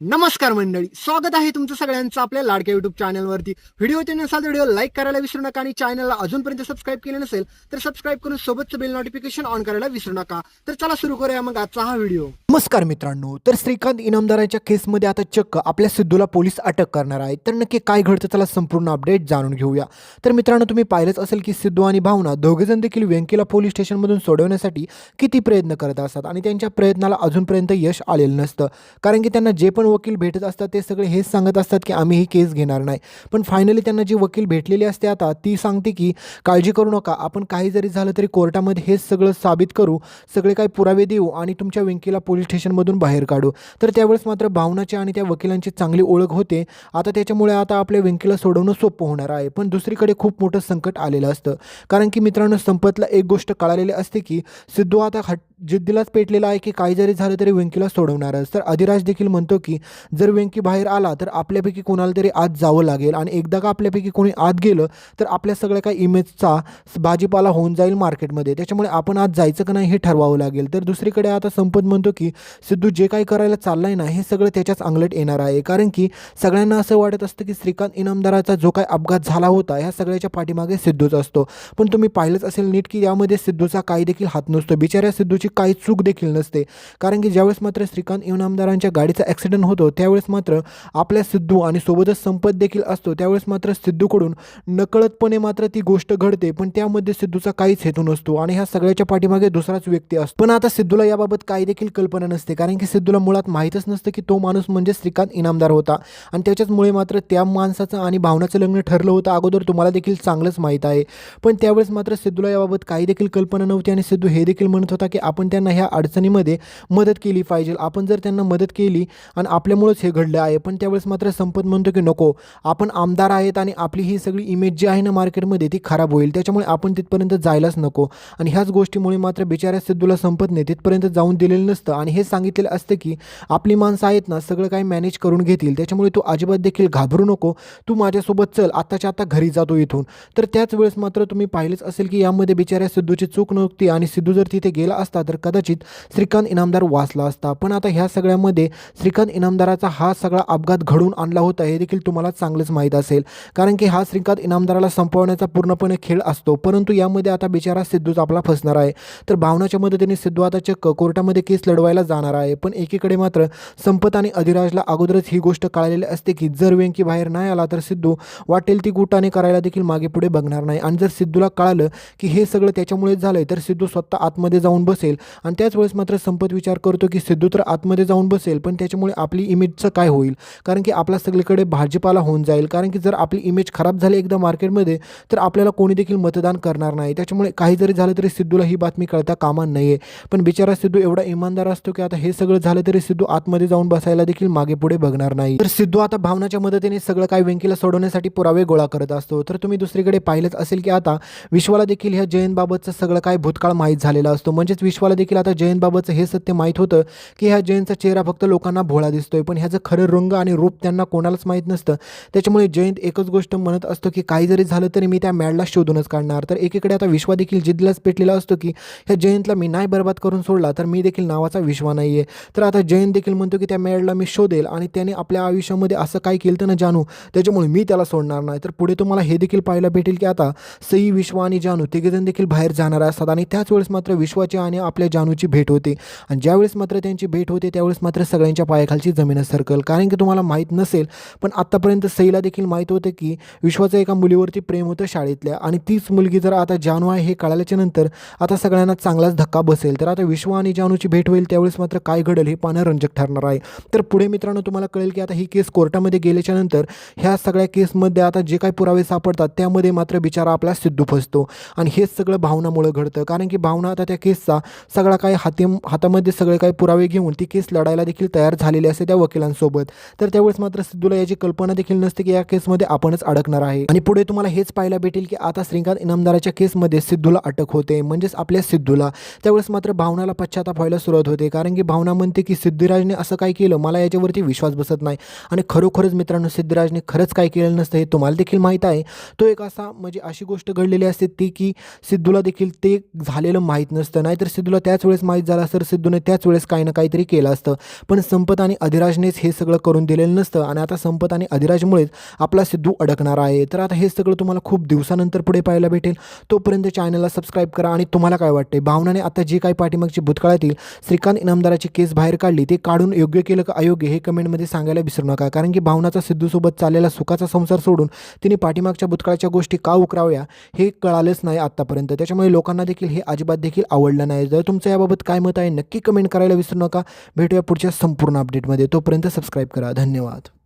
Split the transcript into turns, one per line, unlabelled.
नमस्कार मंडळी स्वागत आहे तुमचं सगळ्यांचं आपल्या लाडक्या युट्यूब चॅनलवरती व्हिडिओ ते नसाल तर व्हिडिओ लाईक करायला विसरू नका आणि चॅनलला अजूनपर्यंत सबस्क्राईब केलं नसेल तर सबस्क्राईब करून सोबतचं बेल नोटिफिकेशन ऑन करायला विसरू नका. तर चला सुरू करूया मग आजचा हा व्हिडिओ.
नमस्कार मित्रांनो तर श्रीकांत इनामदाराच्या केसमध्ये आता चक्क आपल्या सिद्धूला पोलीस अटक करणार आहेत तर नक्की काय घडतं त्याला संपूर्ण अपडेट जाणून घेऊया. तर मित्रांनो तुम्ही पाहिलंच असेल की सिद्धू आणि भावना दोघेजण देखील व्यंकीला पोलीस स्टेशनमधून सोडवण्यासाठी किती प्रयत्न करत असतात आणि त्यांच्या प्रयत्नाला अजूनपर्यंत यश आलेलं नसतं. कारण की त्यांना जे पण वकील भेटत असतात ते सगळे हेच सांगत असतात की आम्ही ही केस घेणार नाही. पण फायनली त्यांना जी वकील भेटलेली असते आता ती सांगते की काळजी करू नका आपण काही जरी झालं तरी कोर्टामध्ये हेच सगळं साबित करू सगळे काही पुरावे देऊ आणि तुमच्या व्यंकीला पोलीस स्टेशनमधून बाहेर काढू. तर त्यावेळेस मात्र भावनाची आणि त्या वकिलांची चांगली ओळख होते. आता त्याच्यामुळे आता आपल्या व्यंकीला सोडवणं सोपं होणार आहे. पण दुसरीकडे खूप मोठं संकट आलेलं असतं. कारण की मित्रांनो संपतला एक गोष्ट कळालेली असते की सिद्धू आता हट जिद्दीलाच पेटलेला आहे की काही जरी झालं तरी वेंकीला सोडवणारच तर अधिराज देखील म्हणतो की जर वेंकी बाहेर आला तर आपल्यापैकी कोणाला तरी आत जावं लागेल. आणि एकदा का आपल्यापैकी कोणी आत गेलं तर आपल्या सगळ्या काही इमेजचा भाजीपाला होऊन जाईल मार्केटमध्ये. त्याच्यामुळे आपण आज जायचं का नाही हे ठरवावं लागेल. तर दुसरीकडे आता संपत म्हणतो की सिद्धू जे काही करायला चाललंय ना हे सगळं त्याच्याच अंगलट येणार आहे. कारण की सगळ्यांना असं वाटत असतं की श्रीकांत इनामदाराचा जो काही अपघात झाला होता ह्या सगळ्याच्या पाठीमागे सिद्धूच असतो. पण तुम्ही पाहिलंच असेल नीट की यामध्ये सिद्धूचा काही देखील हात नसतो. बिचाऱ्या सिद्धूची काही चूक देखील नसते. कारण की ज्यावेळेस मात्र श्रीकांत इनामदारांच्या गाडीचा ॲक्सिडेंट होतो त्यावेळेस मात्र आपल्या सिद्धू आणि सोबतच संपत देखील असतो. त्यावेळेस मात्र सिद्धूकडून नकळतपणे मात्र ती गोष्ट घडते पण त्यामध्ये सिद्धूचा काहीच हेतू नसतो आणि ह्या सगळ्याच्या पाठीमागे दुसराच व्यक्ती असतो. पण आता सिद्धूला याबाबत काही देखील कल्पना नसते कारण की सिद्धूला मुळात माहीतच नसतं की तो माणूस म्हणजे श्रीकांत इनामदार होता. आणि त्याच्याचमुळे मात्र त्या माणसाचं आणि भावनाचं लग्न ठरलं होतं अगोदर तुम्हाला देखील चांगलंच माहीत आहे. पण त्यावेळेस मात्र सिद्धूला याबाबत काही देखील कल्पना नव्हती आणि सिद्धू हे देखील म्हणत होता की आपण आपण त्यांना ह्या अडचणीमध्ये मदत केली पाहिजे. आपण जर त्यांना मदत केली आणि आपल्यामुळंच हे घडलं आहे पण त्यावेळेस मात्र संपत म्हणतो की नको. आपण आमदार आहेत आणि आपली ही सगळी इमेज जी आहे ना मार्केटमध्ये ती खराब होईल. त्याच्यामुळे आपण तिथपर्यंत जायलाच नको. आणि ह्याच गोष्टीमुळे मात्र बिचाऱ्या सिद्धूला संपत नाही. तिथपर्यंत जाऊन दिलेलं नसतं. आणि हे सांगितलेलं असतं की आपली माणसं आहेत ना सगळं काही मॅनेज करून घेतील. त्याच्यामुळे तू अजिबात देखील घाबरू नको. तू माझ्यासोबत चल. आत्ताच्या आता घरी जातो इथून. तर त्याच वेळेस मात्र तुम्ही पाहिलंच असेल की यामध्ये बिचाऱ्या सिद्धूची चूक नव्हती आणि सिद्धू जर तिथे गेला असता तर कदाचित श्रीकांत इनामदार वाचला असता. पण आता ह्या सगळ्यामध्ये श्रीकांत इनामदाराचा हा सगळा अपघात घडून आणला होता हे देखील तुम्हाला चांगलंच माहीत असेल. कारण की हा श्रीकांत इनामदाराला संपवण्याचा पूर्णपणे खेळ असतो परंतु यामध्ये आता बिचारा सिद्धूच आपला फसणार आहे. तर भावनाच्या मदतीने सिद्धू आता चक्क कोर्टामध्ये केस लढवायला जाणार आहे. पण एकीकडे मात्र संपत आणि अधिराजला अगोदरच ही गोष्ट कळलेली असते की जर व्यंकी बाहेर नाही आला तर सिद्धू वाटेल ती गुटाने करायला देखील मागे पुढे बघणार नाही. आणि जर सिद्धूला कळालं की हे सगळं त्याच्यामुळेच झालंय तर सिद्धू स्वतः आतमध्ये जाऊन बसेल. आणि त्याच वेळेस मात्र संपत विचार करतो की सिद्धू तर आतमध्ये जाऊन बसेल पण त्याच्यामुळे आपली इमेजचं काय होईल? कारण की आपला सगळीकडे भाजीपाला होऊन जाईल. कारण की जर आपली इमेज खराब झाली एकदा मार्केटमध्ये तर आपल्याला कोणी देखील मतदान करणार नाही. त्याच्यामुळे काही जरी झालं तरी सिद्धूला ही बातमी कळता कामा नाही आहे पण बिचारा सिद्धू एवढा इमानदार असतो की आता हे सगळं झालं तरी सिद्धू आतमध्ये जाऊन बसायला देखील मागे पुढे बघणार नाही. तर सिद्धू आता भावनाच्या मदतीने सगळं काही व्यंकीला सोडवण्यासाठी पुरावे गोळा करत असतो. तर तुम्ही दुसरीकडे पाहिलंच असेल की आता विश्वाला देखील ह्या जयंतबाबतचं सगळं काय भूतकाळ माहीत झालेला असतो. म्हणजेच विश्वाला देखील आता जयंतबाबतचं हे सत्य माहीत होतं की ह्या जयंतचा चेहरा फक्त लोकांना भोळा दिसतोय. पण ह्याचं खरं रंग आणि रूप त्यांना कोणालाच माहीत नसतं. त्याच्यामुळे जयंत एकच गोष्ट म्हणत असतो की काही जरी झालं तरी मी त्या मॅडला शोधूनच काढणार. तर एकीकडे आता विश्वा देखील जिद्दीलाच पेटलेला असतो की ह्या जयंतला मी नाही बरबाद करून सोडला तर मी देखील नावाचा विश्वा नाही आहे तर आता जयंत देखील म्हणतो की त्या मॅडला मी शोधेल आणि त्याने आपल्या आयुष्यामध्ये असं काय केलं तर ना जानू त्याच्यामुळे मी त्याला सोडणार नाही. तर पुढे तुम्हाला हे देखील पाहायला भेटेल की आता सई विश्वा आणि जानू तिघेजण देखील बाहेर जाणार असतात आणि त्याच वेळेस मात्र विश्वाचे आणि आपल्या आपल्या जानूची भेट होते. आणि ज्यावेळेस मात्र त्यांची भेट होते त्यावेळेस मात्र सगळ्यांच्या पायाखालची जमीन सरकल. कारण की तुम्हाला माहीत नसेल पण आत्तापर्यंत सईला देखील माहीत होतं की विश्वाचं एका मुलीवरती प्रेम होतं शाळेतल्या. आणि तीच मुलगी जर आता जानू आहे हे कळाल्याच्या नंतर आता सगळ्यांना चांगलाच धक्का बसेल. तर आता विश्व आणि जानूची भेट होईल त्यावेळेस मात्र काय घडेल हे पाहणं रंजक ठरणार आहे. तर पुढे मित्रांनो तुम्हाला कळेल की आता ही केस कोर्टामध्ये गेल्याच्यानंतर ह्या सगळ्या केसमध्ये आता जे काही पुरावे सापडतात त्यामध्ये मात्र बिचारा आपला सिद्धू फसतो. आणि हेच सगळं भावनामुळं घडतं. कारण की भावना आता त्या केसचा सगळा काही हाती हातामध्ये सगळे काही पुरावे घेऊन ती केस लढायला देखील तयार झालेली असते त्या वकिलांसोबत. तर त्यावेळेस मात्र सिद्धूला याची कल्पना देखील नसते की या केसमध्ये आपणच अडकणार आहे. आणि पुढे तुम्हाला हेच पाहायला भेटेल की आता श्रीकांत इनामदाराच्या केसमध्ये सिद्धूला अटक होते म्हणजेच आपल्या सिद्धूला. त्यावेळेस मात्र भावनाला पश्चाताप व्हायला सुरुवात होते कारण की भावना म्हणते की सिद्धिराजने असं काय केलं? मला याच्यावरती विश्वास बसत नाही. आणि खरोखरच मित्रांनो सिद्धिराजने खरंच काय केलेलं नसतं हे तुम्हाला देखील माहीत आहे. तो एक असा म्हणजे अशी गोष्ट घडलेली असते ती की सिद्धूला देखील ते झालेलं माहीत नसतं. नाहीतर सिद्धू सिद्धूला त्याच वेळेस माहीत झाला तर सिद्धूने त्याच वेळेस काही ना काहीतरी केलं असतं. पण संपत आणि अधिराजनेच हे सगळं करून दिलेलं नसतं आणि आता संपत आणि अधिराजमुळेच आपला सिद्धू अडकणार आहे. तर आता हे सगळं तुम्हाला खूप दिवसानंतर पुढे पाहायला भेटेल. तोपर्यंत चॅनलला सबस्क्राईब करा आणि तुम्हाला काय वाटते भावनाने आता जी काही पाठीमागची भूतकाळातील श्रीकांत इनामदाराची केस बाहेर काढली ते काढून योग्य केलं का अयोग्य हे कमेंटमध्ये सांगायला विसरू नका. कारण की भावनाचा सिद्धूसोबत चाललेला सुखाचा संसार सोडून तिने पाठीमागच्या भूतकाळाच्या गोष्टी का उकराव्या हे कळालंच नाही आत्तापर्यंत त्याच्यामुळे लोकांना देखील हे अजिबात देखील आवडलं नाही. जर तर तुमचं याबाबत काय मत आहे नक्की कमेंट करायला विसरू नका. भेटूया पुढच्या संपूर्ण अपडेटमध्ये तोपर्यंत सबस्क्राईब करा. धन्यवाद.